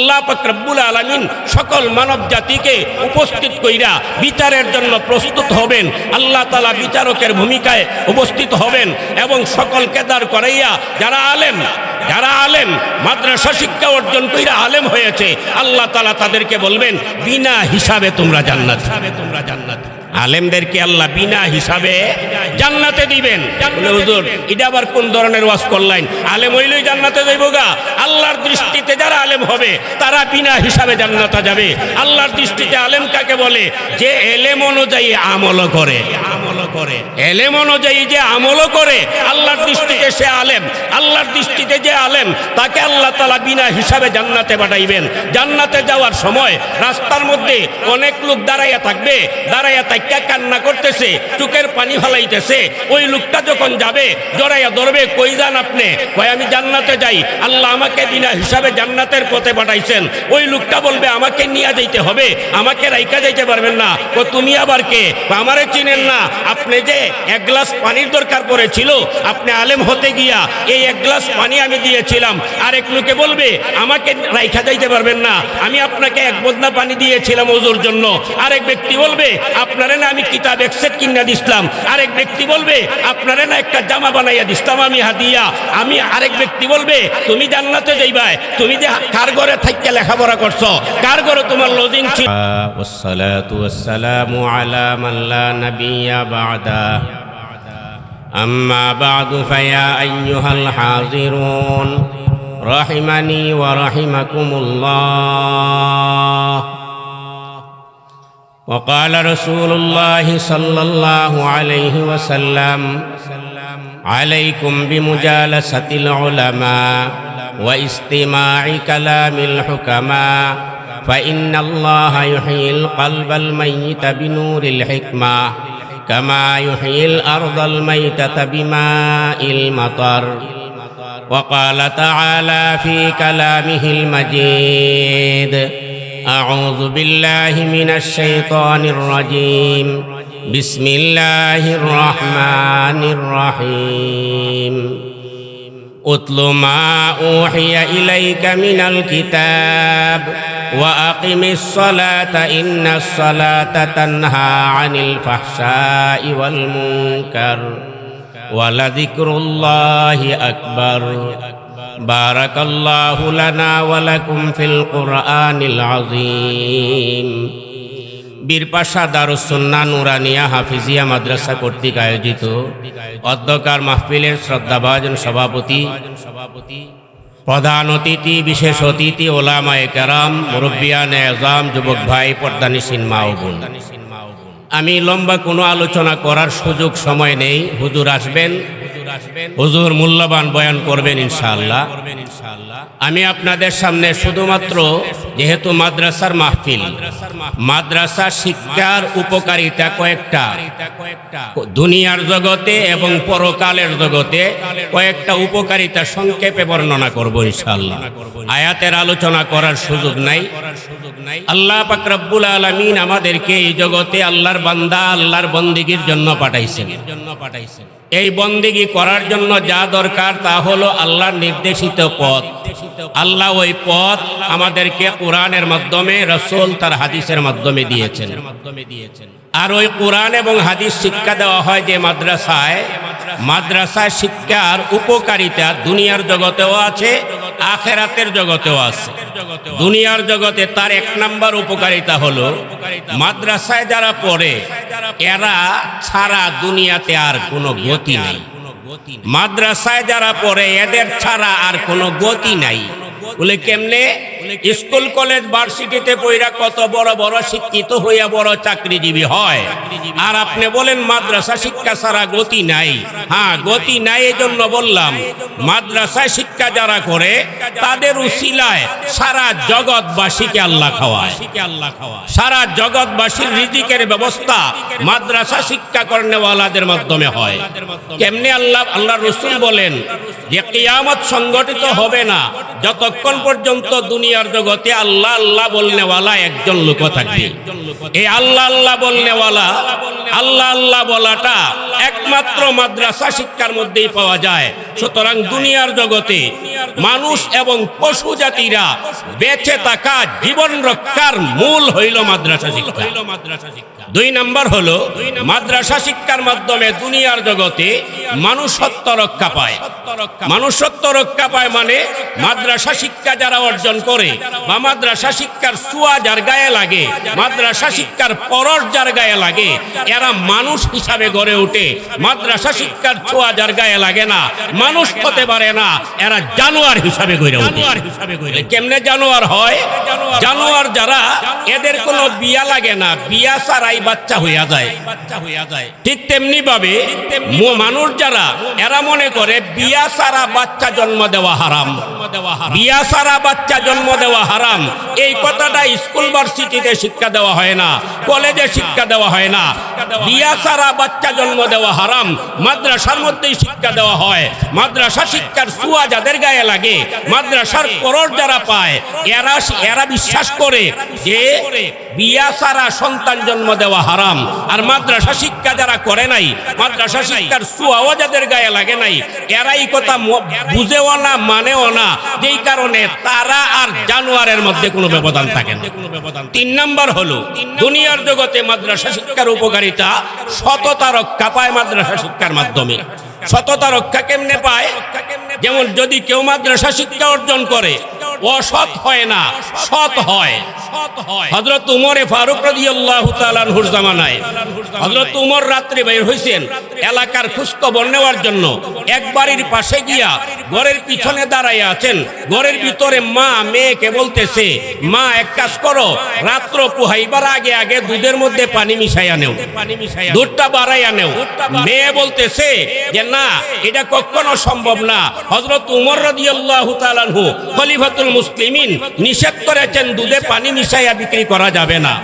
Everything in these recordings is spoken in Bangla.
আল্লাহ পাক রব্বুল আলামিন সকল মানব জাতিকে উপস্থিত কইরা বিচারের জন্য প্রস্তুত হবেন। আল্লাহ তালা বিচারকের ভূমিকায় উপস্থিত হবেন এবং সকল কেদার করাইয়া যারা আলেম যারা আলেম, মাদ্রাসা শিক্ষা অর্জন কইরা আলেম হয়েছে, আল্লাহ তালা তাদেরকে বলবেন, বিনা হিসাবে তোমরা জান্নাত তোমরা জান্নাত। আলেমদেরকে আল্লাহ বিনা হিসাবে জান্নাতে দিবেন? হুজুর এটা আবার কোন ধরনের ওয়াজ করলেন? আলেম হইলেই জান্নাতে যাইব গা। আল্লাহর দৃষ্টিতে যারা আলেম হবে তারা বিনা হিসাবে জান্নাতে যাবে। আল্লাহর দৃষ্টিতে আলেম কাকে বলে? যে এলেম অনুযায়ী আমল করে। আমল করে। এলেম অনুযায়ী যে আমল করে আল্লাহর দৃষ্টিতে সে আলেম আল্লাহর দৃষ্টিতে যে আলেম তাকে আল্লাহ তালা বিনা হিসাবে জান্নাতে পাঠাইবেন। জান্নাতে যাওয়ার সময় রাস্তার মধ্যে অনেক লোক দাঁড়াইয়া থাকবে দাঁড়াইয়া তাইকা কান্না করতেছে চোখের পানি ফালাইতেছে। ওই লোকটা যখন যাবে জড়াইয়া ধরবে কই যান আপনি? কয় আমি জান্নাতে যাই। আল্লাহ আমাকে বিনা হিসাবে জান্নাতের পথে পাঠাইছেন। ওই লোকটা বলবে আমাকে নিয়ে যাইতে হবে আমাকে রাইকা যাইতে পারবেন না। ও তুমি আবার কে? আমারে চিনেন না। আপনি যে এক গ্লাস পানির দরকার পড়েছিল আপনি আলেম হতে গিয়া এই এক গ্লাস পানি আমি দিয়েছিলাম আরেক লোকে বলবে আমাকে রাইখা যাইতে পারবেন না আমি আপনাকে এক বদনা পানি দিয়েছিলাম ওজোর জন্য আরেক ব্যক্তি বলবে আপনারে না আমি কিতাব একসেট কিনা দিছিলাম আরেক ব্যক্তি বলবে আপনারে না একটা জামা বানাইয়া দিছিলাম আমি হাদিয়া আমি আরেক ব্যক্তি বলবে তুমি জান্নাতে যাইবাই তুমি যে কার ঘরে থাইকে লেখাপড়া করছো কার ঘরে তোমার লজিং ছিল والصلاة والسلام على من لا نبي بعده أما بعد فيا أيها الحاضرون رحمني ورحمكم الله. وقال رسول الله صلى الله عليه وسلم عليكم بمجالسة العلماء واستماع كلام الحكماء فإن الله يحيي القلب الميت بنور الحكمة. كما يحيي الأرض الميتة بماء المطر وقال تعالى في كلامه المجيد أعوذ بالله من الشيطان الرجيم بسم الله الرحمن الرحيم اتل ما اوحي اليك من الكتاب واقم الصلاه ان الصلاه تنهى عن الفحشاء والمنكر ولذكر الله اكبر بارك الله لنا ولكم في القران العظيم বীরপাশা দারুসন্না নুরানিয়া হাফিজিয়া মাদ্রাসা কর্তৃক আয়োজিত অধ্যকার মাহফিলের শ্রদ্ধাভাজন সভাপতি প্রধান অতিথি, বিশেষ অতিথি, ওলামায় কেরাম মুরব্বিয়ান এজাম যুবক ভাই পর্দানিসীন মা ও বোন। আমি লম্বা কোনো আলোচনা করার সুযোগ সময় নেই। হুজুর আসবেন। হুজুর মূল্যবান বয়ান করবেন ইনশাআল্লাহ। আমি আপনাদের সামনে শুধুমাত্র যেহেতু মাদ্রাসার মাহফিল মাদ্রাসা শিক্ষার উপকারিতা কয়েকটা। দুনিয়ার জগতে এবং পরকালের জগতে কয়েকটা উপকারিতা সংক্ষেপে বর্ণনা করব ইনশাআল্লাহ। আয়াতের আলোচনা করার সুযোগ নাই। আল্লাহ পাক রব্বুল আলামিন আমাদেরকে এই জগতে আল্লাহর বান্দা আল্লাহর বন্দিগির জন্য পাঠাইছেন। জন্য পাঠাইছেন। এই বন্দিগি করার জন্য যা দরকার তা হলো আল্লাহর নির্দেশিত পথ। আল্লাহ ওই পথ আমাদেরকে কোরআনের মাধ্যমে, রসুল তার হাদিসের মাধ্যমে দিয়েছেন। মাধ্যমে দিয়েছেন আর ওই কোরআন এবং হাদিস শিক্ষা দেওয়া হয় যে মাদ্রাসায় মাদ্রাসায় শিক্ষার উপকারিতা দুনিয়ার জগতেও আছে, আখেরাতের জগতেও আছে। দুনিয়ার জগতে তার এক নাম্বার উপকারিতা হলো, মাদ্রাসায় যারা পড়ে, এরা ছাড়া দুনিয়াতে আর কোনো গতি নেই। মাদ্রাসায় যারা পড়ে এদের ছাড়া আর কোনো গতি নাই। বলে কেমনে? স্কুল কলেজ ভার্সিটিতে পড়া কত বড় বড় শিক্ষিত হইয়া বড় চাকরিজীবী হয়। আর আপনি বলেন মাদ্রাসা শিক্ষা ছাড়া গতি নাই। হ্যাঁ গতি নাই এই জন্য বললাম মাদ্রাসায় শিক্ষা যারা করে তাদের উসিলায় সারা জগৎবাসীকে আল্লাহ খাওয়ায় আল্লাহ খাওয়ায়। সারা জগৎবাসীর রিজিকের ব্যবস্থা মাদ্রাসা শিক্ষা কর্নেওয়ালাদের মাধ্যমে হয়। কেমনে আল্লাহ আল্লাহ রসুল বলেন যে কিয়ামত সংগঠিত হবে না যতক্ষণ পর্যন্ত দুনিয়া দুনিয়ার জগতে আল্লাহ আল্লাহ বলনেওয়ালা একজন লোক থাকবে। এই আল্লাহ আল্লাহ বলনেওয়ালা, আল্লাহ আল্লাহ বলাটা একমাত্র মাদ্রাসা শিক্ষার মধ্যেই পাওয়া যায়। সুতরাং দুনিয়ার জগতে মানুষ এবং পশু জাতিরা বেঁচে থাকা জীবন রক্ষার মূল হইল মাদ্রাসা শিক্ষা। দুই নাম্বার হলো মাদ্রাসা শিক্ষার মাধ্যমে দুনিয়ার জগতে মানুষত্ব রক্ষা পায়। মানুষত্ব রক্ষা পায় মানে মাদ্রাসা শিক্ষা যারা অর্জন করে বা মাদ্রাসা শিক্ষার সুয়া যার গায়ে লাগে মাদ্রাসা শিক্ষার পরশ যার গায়ে লাগে এরা মানুষ হিসাবে গড়ে ওঠে। মাদ্রাসা শিক্ষার ছোঁয়া যার গায়ে লাগে না মানুষ হতে পারে না এরা জানোয়ার হিসাবে গড়ে ওঠে। কেমনে জানোয়ার হয়। জানোয়ার যারা এদের কোনো বিয়া লাগে না বিয়া ছাড়াই বাচ্চা হইয়া যায়। ঠিক তেমনি ভাবে মানুষ যারা, এরা মনে করে বিয়া ছাড়া বাচ্চা জন্ম দেওয়া হারাম। বিয়া ছাড়া বাচ্চা জন্ম দেওয়া হারাম। এই কথাটা স্কুল ভার্সিটিতে শিক্ষা দেওয়া হয় না, কলেজে শিক্ষা দেওয়া হয় না। বিয়া ছাড়া বাচ্চা জন্ম দেওয়া হারাম, মাদ্রাসার মধ্যেই শিক্ষা দেওয়া হয়। মাদ্রাসা শিক্ষার সুয়া যাদের গায়ে লাগে, মাদ্রাসার পরর যারা পায়, এরা এরা বিশ্বাস করে যে বিয়া ছাড়া সন্তান জন্ম দেওয়া হারাম। আর মাদ্রাসা শিক্ষা যারা করে নাই মাদ্রাসা শিক্ষার সুয়াও যাদের গায়ে লাগে নাই এরা এই কথা বুঝেও না মানেও না। যেই কারণে তারা আর জানোয়ারের মধ্যে কোনো ব্যবধান থাকে না। তিন নাম্বার হলো দুনিয়ার জগতে মাদ্রাসা শিক্ষার উপকারিতা সততা রক্ষা পায় মাদ্রাসা শিক্ষার মাধ্যমে। সততা রক্ষা কেমনে পায়? যেমন যদি কেউ মাদ্রাসা শিক্ষা অর্জন করে অসৎ হয় না, সৎ হয়। হজরত উমরে ফারুক রাদিয়াল্লাহু তাআলার জামানায়। হজরত উমর রাত্রে বের হইছেন এলাকার খোঁজখবর নেওয়ার জন্য। এক বাড়ির পাশে গিয়া ঘরের পিছনে দাঁড়াইয়া আছেন। ঘরের ভিতরে মা, মেয়েকে বলতেছে, মা, এক কাজ করো, রাত্র পুহাইবার আগে আগে দুধের মধ্যে পানি মিশাইয়া নেও। দুধটা বাড়াইয়া নেও। মেয়ে বলতেছে যে, না, এটা কখনো সম্ভব না। হজরত উমর রাদিয়াল্লাহু তাআলাহু খলিফাতুল মুসলিমিন নিষেধ করেছেন, দুধে পানি মিশাইয়া বিক্রি করা যাবে না।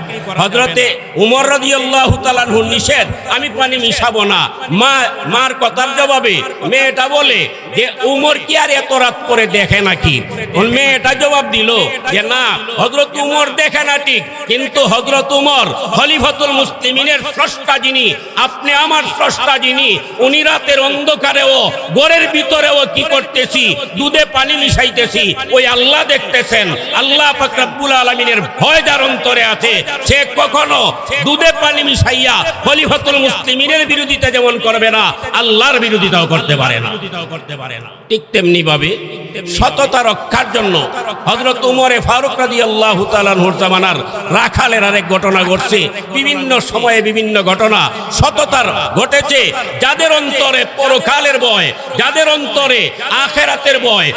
হজরতে উমর রাদিয়াল্লাহু তাআলাহু নিষেধ, আমি পানি মিশাবো না। মা, মার কথার জবাবে মেয়েটা বলে যে, উমর কি আর এত রাত করে দেখে নাকি? মেয়েটা জবাব দিল যে, না হজরত উমর দেখে না ঠিক, কিন্তু হজরত উমর খলিফাতুল মুসলিমিনের স্রষ্টা যিনি, আপনি আমার স্রষ্টা যিনি, উনি রাতের অন্ধকারেও, ঘরের ভিতরেও কি করতেছি? দুধে পানি মিশাইতেছি। ওই আল্লাহ দেখতেছেন, আল্লাহ পাক রব্বুল আলামিনের ভয় যার অন্তরে আছে, সে কখনো দুধে পানি মিশাইয়া খলিফাতুল মুসলিমিনের বিরোধিতা যেমন করবে না, আল্লাহর বিরোধিতাও করতে পারে না। ঠিক তেমনি ভাবে সততা রক্ষার জন্য হজরত উমরে ফারুক রাদি আল্লাহ তালানহুর জামানার রাখালের আরেক ঘটনা ঘটছে। বিভিন্ন সময়ে বিভিন্ন ঘটনা সততার ঘটেছে। যাদের অন্তরে পরকালের বয় যাদের অন্তরে আখেরাতের বয়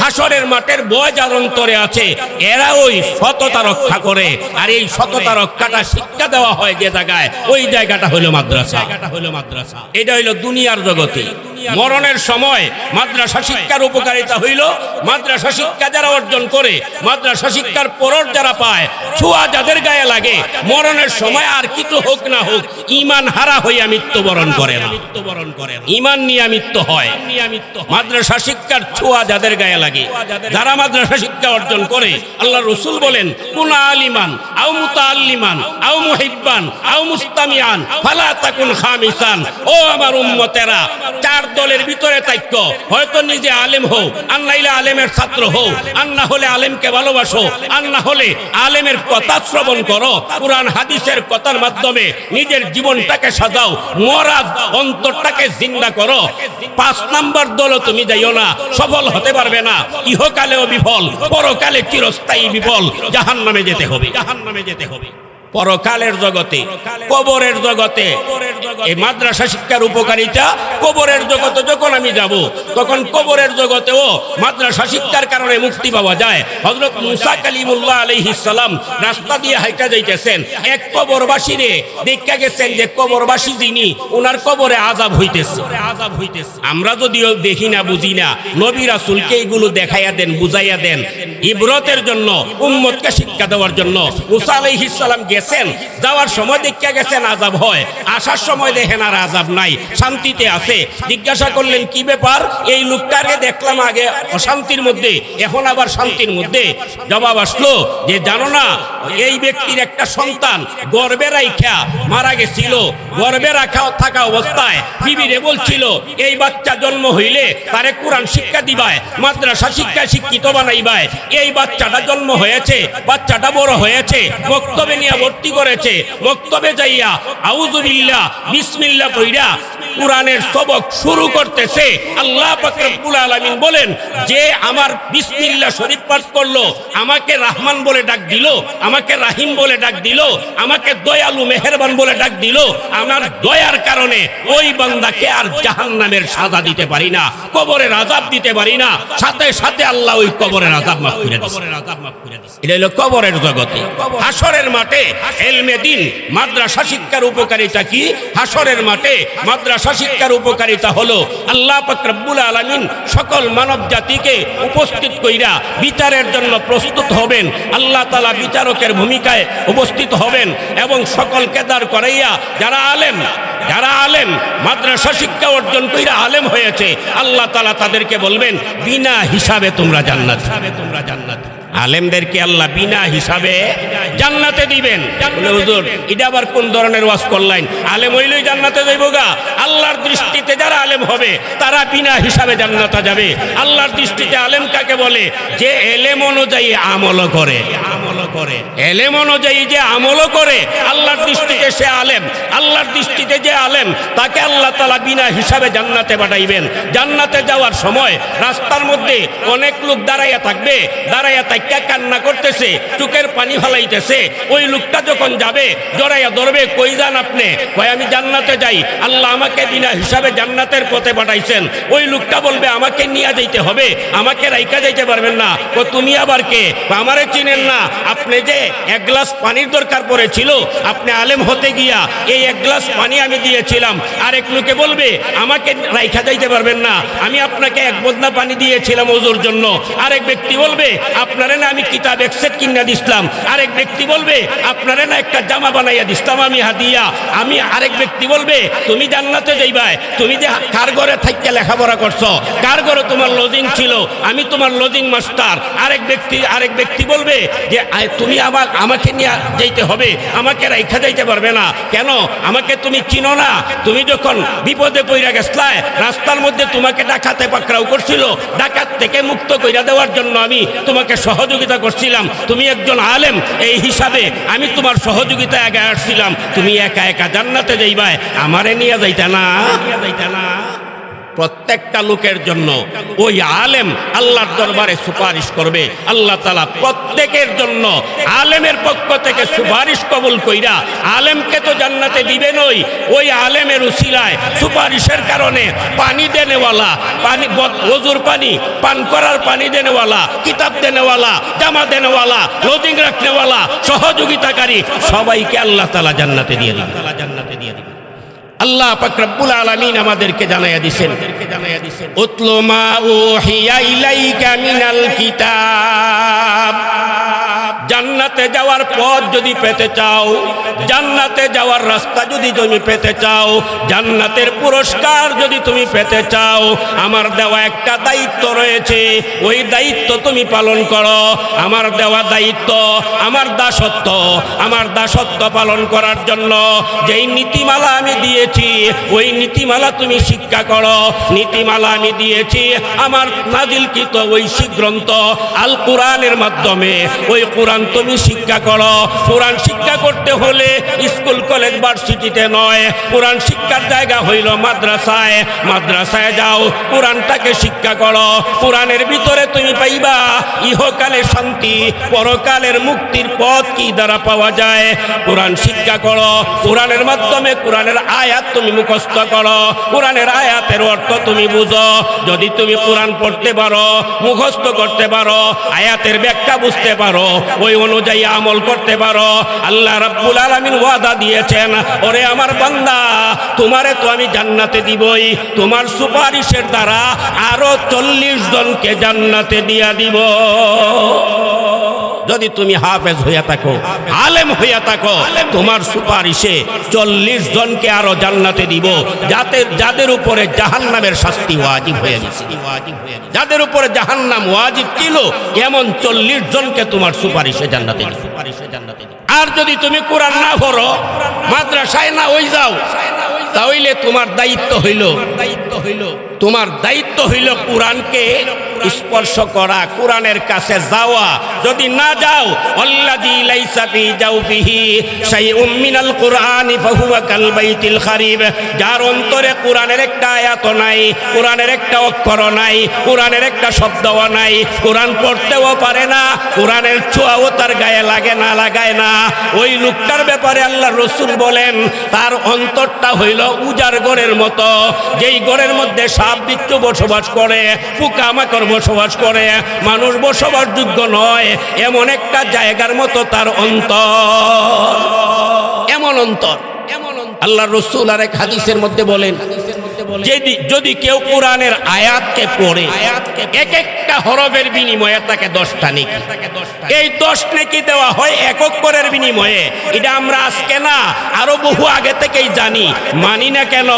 হাসরের মাঠের বয় যার অন্তরে আছে এরা ওই সততা রক্ষা করে। আর এই সততা রক্ষাটা শিক্ষা দেওয়া হয় যে জায়গায় ওই জায়গাটা হলো মাদ্রাসা। হলো মাদ্রাসা। এটা হইল দুনিয়ার জগতে। মরণের সময় মাদ্রাসা শিক্ষার উপকারিতা হইল। মাদ্রাসা শিক্ষা যারা অর্জন করে মাদ্রাসা শিক্ষার পরর যারা পায় ছোঁয়া যাদের গায়ে লাগে মরণের সময় আর কিছু হোক না হোক ইমান হারা হইয়া মৃত্যুবরণ করে না। মৃত্যুবরণ করে ইমান নিয়ামিত্ব হয়। মাদ্রাসা শিক্ষার ছোঁয়া যাদের গায়ে লাগে যারা মাদ্রাসা শিক্ষা অর্জন করে আল্লাহ রসুল বলেন কোন আলিমান আও মুতাআল্লিমান আও মুহিব্বান আও মুস্তামিয়ান ফালা তাকুন খামিসান। ও আমার উম্মতেরা চার দলের ভিতরে তাইক্য হয়তো নিজে আলেম হও, আর আলেমের ছাত্র হও, আর না হলে আলেমকে ভালোবাসো, আর না হলে আলেমের কথা শ্রবণ করো, কোরআন, হাদিসের কথার মাধ্যমে নিজের জীবনটাকে সাজাও মরাজ অন্তরটাকে জিন্দা করো। পাঁচ নাম্বার দলও তুমি যাইও না, সফল হতে পারবে না। ইহকালেও বিফল, পরকালে চিরস্থায়ী বিফল। জাহান নামে যেতে হবে জাহান নামে যেতে হবে। পরকালের জগতে, কবরের জগতে। এই মাদ্রাসা শিক্ষার উপকারিতা কবরের জগতে যখন আমি যাব, তখন কবরের জগতেও মাদ্রাসা শিক্ষার কারণে মুক্তি পাওয়া যায়। হজরত মুসা কালিমুল্লাহ আলাইহিস সালাম রাস্তা দিয়ে হাইটা যাইতেছেন। এক কবরবাসী রে দেখা গেছেন যে কবরবাসী যিনি ওনার কবরে আজাব হইতেছে। আজাব হইতেছে আমরা যদিও দেখি না, বুঝি না, নবী রাসূলকে এইগুলো দেখাইয়া দেন, বুঝাইয়া দেন। ইব্রতের জন্য, উম্মতকে শিক্ষা দেওয়ার জন্য। মুসা আলাইহিস সালাম গেছেন, যাওয়ার সময় দেখিয়া গেছেন আজাব হয়। আসার সময় দেখেন আর আজাব নাই, শান্তিতে আছে। জিজ্ঞাসা করলেন, কি ব্যাপার? এই লোকটাকে দেখলাম আগে অশান্তির মধ্যে, এখন আবার শান্তির মধ্যে। জবাব আসলো যে, জানো না, এই ব্যক্তির একটা সন্তান গর্বে রাইখা মারা গেছিল, গর্বে রাখা থাকা অবস্থায় বিবিরে বলছিল, এই বাচ্চা জন্ম হইলে তারে কোরআন শিক্ষা দিবায়, মাদ্রাসা শিক্ষা শিক্ষিত বানাইবায়। এই বাচ্চাটা জন্ম হয়েছে, বাচ্চাটা বড় হয়েছে বক্তব্যে নিয়ে ভর্তি করেছে বক্তব্যে যাইয়া আউজুবিল্লা বিসমিল্লা কইরা কোরআনের সবক শুরু করতেছে। আল্লাহ পাক রব্বুল আলামিন বলেন, যে আমার বিসমিল্লাহ শরীফ পাঠ করল, আমাকে রাহমান বলে ডাক দিল, আমাকে রাহিম বলে ডাক দিল, আমাকে দয়ালু মেহেরবান বলে ডাক দিল, আমার দয়ার কারণে ওই বান্দাকে আর জাহান্নামের সাজা দিতে পারি না, কবরের আজাব দিতে পারি না, সাথে সাথে আল্লাহ ওই কবরের আজাব মাফ করে হলো কবরের জগতে। হাসরের মাঠে এলমে দিন মাদ্রাসা শিক্ষার উপকারিতা কি? হাসরের মাঠে মাদ্রাসা শিক্ষার উপকারিতা হলো। আল্লাহ পাক রব্বুল আলামিন সকল মানব জাতিকে উপস্থিত কইরা বিচারের জন্য প্রস্তুত হবেন। আল্লাহ তালা বিচারকের ভূমিকায় উপস্থিত হবেন এবং সকল কেদার করাইয়া যারা আলেম যারা আলেম, মাদ্রাসা শিক্ষা অর্জন কইরা আলেম হয়েছে, আল্লাহ তালা তাদেরকে বলবেন, বিনা হিসাবে তোমরা জান্নাত তোমরা জান্নাত। আলেমদেরকে আল্লাহ বিনা হিসাবে জান্নাতে দিবেন। হুজুর, এটা আবার কোন ধরনের ওয়াজ করলেন আলেম হইলেই জান্নাতে যাইব গা। আল্লাহর দৃষ্টিতে যারা আলেম হবে, তারা বিনা হিসাবে জান্নাতে যাবে। আল্লাহর দৃষ্টিতে আলেম কাকে বলে? যে এলেম অনুযায়ী আমল করে। করে। এলেম অনুযায়ী যে আমল করে আল্লাহর দৃষ্টিতে সে আলেম আল্লাহর দৃষ্টিতে যে আলেম তাকে আল্লাহ তালা বিনা হিসাবে জান্নাতে পাঠাইবেন। জান্নাতে যাওয়ার সময় রাস্তার মধ্যে অনেক লোক দাঁড়াইয়া থাকবে দাঁড়াইয়া তাইকা কান্না করতেছে চোখের পানি ফালাইতেছে। ওই লোকটা যখন যাবে জড়াইয়া ধরবে কই যান আপনি? কয় আমি জান্নাতে যাই। আল্লাহ আমাকে বিনা হিসাবে জান্নাতের পথে পাঠাইছেন। ওই লোকটা বলবে আমাকে নিয়ে যাইতে হবে আমাকে রাইকা যাইতে পারবেন না। ও তুমি আবার কে? আমারে চিনেন না। আপনি যে এক গ্লাস পানির দরকার পড়েছিল, আপনি আলেম হতে গিয়া এই এক গ্লাস পানি আমি দিয়েছিলাম। আরেক লোকে বলবে, আমাকে রাইখা যাইতে পারবেন না। আমি আপনাকে এক বদনা পানি দিয়েছিলাম ওজোর জন্য। আরেক ব্যক্তি বলবে, আপনারে না আমি কিতাব একসেট কিনা দিছিলাম। আরেক ব্যক্তি বলবে, আপনারে না একটা জামা বানাইয়া দিছিলাম আমি হাদিয়া আমি আরেক ব্যক্তি বলবে, তুমি জান্নাতে যাইবাই। তুমি যে কার ঘরে থাইকে লেখাপড়া করছ, কার ঘরে তোমার লজিং ছিল? আমি তোমার লজিং মাস্টার আরেক ব্যক্তি আরেক ব্যক্তি বলবে যে তুমি আবার আমাকে নিয়ে যাইতে হবে। আমাকে রাইখা যাইতে পারবে না। কেন? আমাকে তুমি চিনো না। তুমি যখন বিপদে পইরা গেছলাই, রাস্তার মধ্যে তোমাকে ডাকাতে পাকড়াও করছিল। ডাকাত থেকে মুক্ত কইরা দেওয়ার জন্য আমি তোমাকে সহযোগিতা করছিলাম। তুমি একজন আলেম, এই হিসাবে আমি তোমার সহযোগিতা আগে আসছিলাম। তুমি একা একা জান্নাতে যাইবাই, আমারে নিয়ে যাইতা না যাইতা না। প্রত্যেকটা লোকের জন্য ওই আলেম আল্লাহর দরবারে সুপারিশ করবে। আল্লাহ তালা প্রত্যেকের জন্য আলেমের পক্ষ থেকে সুপারিশ কবুল কইরা আলেমকে তো জান্নাতে দিবেন ওই ওই আলেমের উসিলায় সুপারিশের কারণে পানি দেনেওয়ালা, পানি ওজুর পানি, পান করার পানি দেনেওয়ালা, কিতাব দেনেওয়ালা, জামা দেনেওয়ালা লোডিং রাখনেওয়ালা, সহযোগিতাকারী সবাইকে আল্লাহ তালা দিবে জান্নাতে দিয়ে দিবে। আল্লাহ পাক রব্বুল আলামিন আমাদেরকে জানাইয়া দিছেন। উতলু মা ওহিয়া ইলাইকা মিনাল কিতাব। জান্নাতে যাওয়ার পথ যদি পেতে চাও, জান্নাতে যাওয়ার রাস্তা যদি তুমি পেতে চাও, জান্নাতের পুরস্কার যদি তুমি পেতে চাও, আমার দেওয়া একটা দায়িত্ব রয়েছে, ওই দায়িত্ব তুমি পালন করো। আমার দেওয়া দায়িত্ব, আমার দাসত্ব আমার দাসত্ব পালন করার জন্য যেই নীতিমালা আমি দিয়েছি, ওই নীতিমালা তুমি শিক্ষা করো। নীতিমালা আমি দিয়েছি, আমার নাজিলকৃত ঐশিক গ্রন্থ আল কোরআনের মাধ্যমে, ওই কোরআন তুমি শিক্ষা করো। কোরআন শিক্ষা করতে হলে স্কুল, কলেজ, ভার্সিটিতে নয়। কোরআন শিক্ষার জায়গা হইল মাদ্রাসায়। মাদ্রাসায় যাও, কোরআনটাকে শিক্ষা করো। কোরআনের ভিতরে তুমি পাইবা ইহকালে শান্তি, পরকালের মুক্তির পথ কি দ্বারা পাওয়া যায়? কোরআন শিক্ষা করো। কোরআনের মাধ্যমে কোরআনের আয়াত তুমি মুখস্থ করো। কোরআনের আয়াতের অর্থ তুমি বুঝো। যদি তুমি কোরআন পড়তে পারো, মুখস্থ করতে পারো, আয়াতের ব্যাখ্যা বুঝতে পারো, ওই অনুযায়ী অনুযায়ী আমল করতে পারো। আল্লাহ রাব্বুল আলামিন ওয়াদা দিয়েছেন, ওরে আমার বান্দা, তোমারে তো আমি জান্নাতে দিবই। তোমার সুপারিশের দ্বারা আরও চল্লিশ জনকে জান্নাতে দিয়া দিব। যদি তুমি হাফেজ হইয়া থাকো, আলেম হইয়া থাকো, তোমার সুপারিশে চল্লিশ জনকে আরও জান্নাতে দিব, যাতে যাদের উপরে জাহান্নামের শাস্তি ওয়াজিব হয়ে গেছে যাদের উপরে জাহান্নাম ওয়াজিব ছিল, এমন চল্লিশ জনকে তোমার সুপারিশে জান্নাতে দিব। আর যদি তুমি কোরআন না পড়ো, মাদ্রাসায় না ওই যাও তাহলে তোমার দায়িত্ব হইল দায়িত্ব হইল, তোমার দায়িত্ব হইল কোরআনকে স্পর্শ করা, কোরআনের কাছে যাওয়া। যদি না যাও, আল্লাযী লাইসা ফি জাওফিহি শাইউম মিনাল কুরআনি ফাহুয়া কাল বাইতিল খারিব। যার অন্তরে কোরআনের একটা আয়াত নাই, কোরআনের একটা অক্ষর নাই, কোরআনের একটা শব্দও নাই। কোরআন পড়তেও পারে না, কোরআনের ছোঁয়াও তার গায়ে লাগে না, লাগায় না। ওই লোকটার ব্যাপারে আল্লাহ রসুল বলেন, তার অন্তরটা হইল উজার গড়ের মতো। যেই গড়ের মধ্যে সাপ বিচ্ছু বসবাস করে, পোকামাকড় বসবাস করে, মানুষ বসবাসযোগ্য নয়, এমন একটা জায়গার মতো তার অন্তর। এমন অন্তর। এমন আল্লাহ রসুল আর এক হাদিসের মধ্যে বলেন যদি যদি কেউ কোরআনের আয়াতকে পড়ে এক একটা হরফের বিনিময়ে তাকে দশটা নেকি। এই দশ নেকি দেওয়া হয় একক করের বিনিময়ে। এটা আমরা আজকে না আরও বহু আগে থেকেই জানি। মানি না কেন?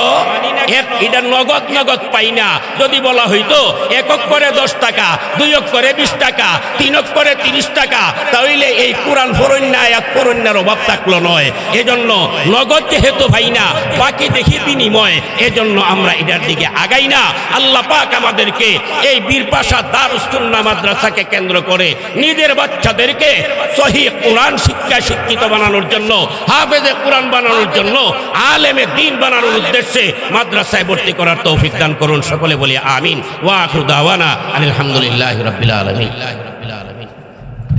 এটা নগদ নগদ পাই না। যদি বলা হইতো একক করে দশ টাকা দুই করে বিশ টাকা তিন করে তিরিশ টাকা তাহলে এই কোরআন ফরণ্য আয়াত ফরণ্যার অভাব থাকল নয়। এজন্য নগদ যেহেতু ভাই না বাকি দেখি বিনিময় এজন্য আমরা এটার দিকে আগাই না। আল্লাহ পাক আমাদেরকে এই বীরপাশা দারুস্তুন্না মাদ্রাসাকে কেন্দ্র করে নিজের বাচ্চাদেরকে সহি কোরআন শিক্ষা শিক্ষিত বানানোর জন্য, হাফেজে কোরআন বানানোর জন্য, আলেমে দিন বানানোর উদ্দেশ্যে মাদ্রাসায় ভর্তি করার তৌফিক দান করুন। সকলে বলি আমিন। ওয়া আখিরু দাওয়ানা আলহামদুলিল্লাহি রাব্বিল আলামিন।